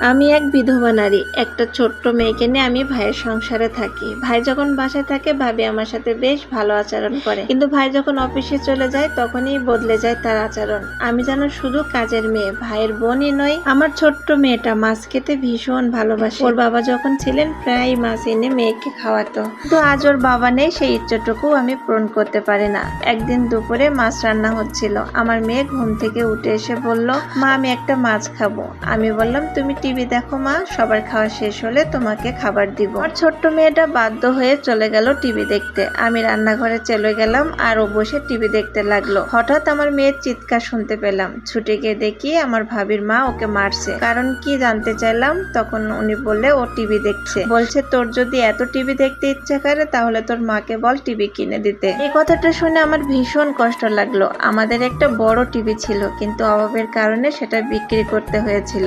আমি এক বিধবা নারী, একটা ছোট্ট মেয়েকে নিয়ে আমি ভাইয়ের সংসারে থাকি। ভাই যখন বাসায় থাকে, ভাবি আমার সাথে বেশ ভালো আচরণ করে। কিন্তু ভাই যখন অফিসে চলে যায়, তখনই বদলে যায় তার আচরণ। আমি যেন শুধু কাজের মেয়ে, ভাইয়ের বোনই নই, আমার ছোট্ট মেয়েটা মাছ খেতে ভীষণ ভালোবাসে। ওর বাবা যখন ছিলেন প্রায় মাছ এনে মেয়েকে খাওয়াতো। তো আজ ওর বাবা নেই, সেই ইচ্ছাটুকু আমি পূরণ করতে পারি না। একদিন দুপুরে মাছ রান্না হচ্ছিল। আমার মেয়ে ঘুম থেকে উঠে এসে বলল, মা, আমি একটা মাছ খাব। আমি বললাম, তুমি টিভি দেখো মা, সবার খাওয়া শেষ হলে তোমাকে খাবার দিব। আর ছোট্ট মেয়েটা বাধ্য হয়ে চলে গেল টিভি দেখতে। আমি রান্নাঘরে চলে গেলাম আর ও বসে টিভি দেখতে লাগল। হঠাৎ আমার মেয়ের চিৎকার শুনতে পেলাম। ছুটে গিয়ে দেখি আমার ভাবির মা ওকে মারছে। কারণ কি জানতে চাইলাম? তখন উনি বললে, ও টিভি দেখছে। বলছে, তোর যদি এত টিভি দেখতে ইচ্ছা করে, তাহলে তোর মাকে বল টিভি কিনে দিতে। এই কথাটা শুনে আমার ভীষণ কষ্ট লাগল। আমাদের একটা বড় টিভি ছিল, কিন্তু অভাবের কারণে সেটা বিক্রি করতে হয়েছিল।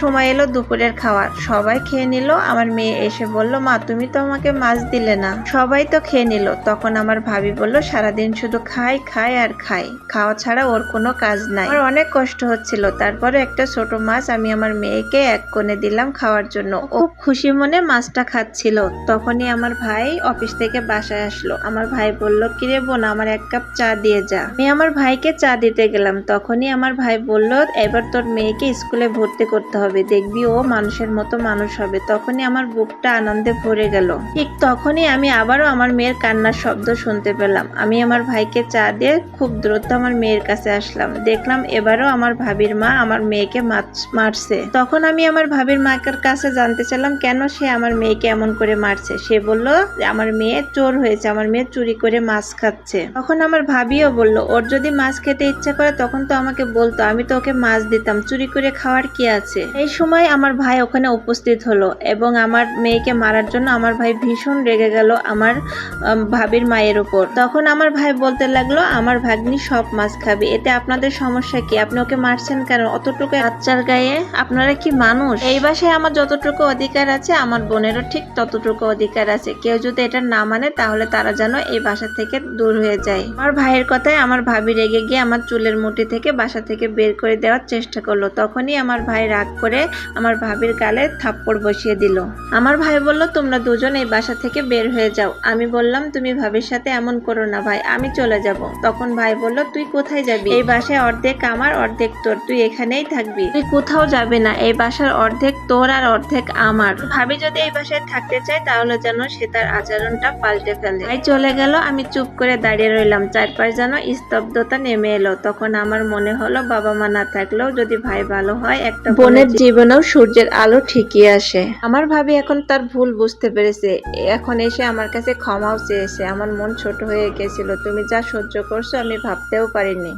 সময় এলো দুপুরের খাওয়ার। সবাই খেয়ে নিল। আমার মেয়ে এসে বলল, মা, তুমি তো আমাকে মাছ দিলে না। সবাই তো খেয়ে নিল। তখন আমার ভাবি বলল, সারাদিন শুধু খাই খাই আর খাই। খাওয়া ছাড়া ওর কোনো কাজ নাই। আমার অনেক কষ্ট হচ্ছিল। তারপরে একটা ছোট মাছ আমি আমার মেয়েকে এক কোণে দিলাম খাওয়ার জন্য। ও খুব খুশি মনে মাছটা খাচ্ছিল। তখনই আমার ভাই অফিস থেকে বাসায় আসলো। আমার ভাই বলল, কিরে বোন, আমার এক কাপ চা দিয়ে যা। আমি আমার ভাইকে চা দিতে গেলাম। তখনই আমার ভাই বলল, এবার তোর মেয়েকে স্কুলে ভর্তি করতে হবে। দেখবি ও মানুষের মতো মানুষ হবে। তখনই আমার বুকটা আনন্দে ভরে গেল। ঠিক তখনই আমি আবারও আমার মেয়ের কান্নার শব্দ শুনতে পেলাম। আমি আমার ভাইকে চা দিয়ে খুব দ্রুত আমার মেয়ের কাছে আসলাম। দেখলাম এবারও আমার ভাবির মা আমার মেয়েকে মারছে। তখন আমি আমার ভাবির মাকের কাছে জানতে চাইলাম, কেন সে আমার মেয়েকে এমন করে মারছে? সে বলল, আমার মেয়ে চোর হয়েছে, আমার মেয়ে চুরি করে মাছ খাচ্ছে। তখন আমার ভাবিও বলল, ওর যদি মাছ খেতে ইচ্ছা করে, তখন তো আমাকে বলতো, আমি তো ওকে মাছ দিতাম, চুরি করে খাওয়ার কি আছে? এই সময় আমার ভাই ওখানে উপস্থিত হলো এবং আমার মেয়েকে মারার জন্য আমার ভাই ভীষণ রেগে গেল আমার ভাবির মায়ের উপর। তখন আমার ভাই বলতে লাগল, আমার ভাগ্নি সব মাছ খাবে, এতে আপনাদের সমস্যা কি? আপনি ওকে মারছেন কেন? অতটুকু বাচ্চার গায়ে আপনারা কি মানুষ? এই বাসায় আমার যতটুকু অধিকার আছে, আমার বোনেরও ঠিক ততটুকু অধিকার আছে। কেউ যদি এটা না মানে তাহলে তারা যেন এই বাসা থেকে দূর হয়ে যায়। আমার ভাইয়ের কথায় আমার ভাবি রেগে গিয়ে আমার চুলের মুঠি থেকে বাসা থেকে বের করে দেওয়ার চেষ্টা করল। তখনই আমার ভাই রাগ করে আমার ভাবির গালে থাপ্পড় বসিয়ে দিল। আমার ভাই বলল তোমরা দুজন এই বাসা থেকে বের হয়ে যাও। আমি বললাম তুমি ভাবির সাথে এমন করো না ভাই আমি চলে যাব। তখন ভাই বলল তুই কোথায় যাবি? এই বাসায় অর্ধেক আমার অর্ধেক তোর। তুই এখানেই থাকবি। তুই কোথাও যাবি না এই বাসার অর্ধেক তোর আর অর্ধেক আমার। ভাবি যদি এই বাসায় থাকতে চায় তাহলে যেন সে তার আচরণটা পাল্টে ফেলে। ভাই চলে গেল আমি চুপ করে দাঁড়িয়ে রইলাম। চারপাশ যেন স্তব্ধতা নেমে এলো। তখন আমার মনে হলো বাবা মা না থাকলেও যদি ভাই ভালো হয় একটা বোনের জীবনেও সূর্যের আলো ঠিকই আসে। আমার ভাবি এখন তার ভুল বুঝতে পেরেছে। এখন এসে আমার কাছে ক্ষমাও চেয়েছে। আমার মন ছোট হয়ে গেছিল। তুমি যা সহ্য করছ আমি ভাবতেও পারিনি।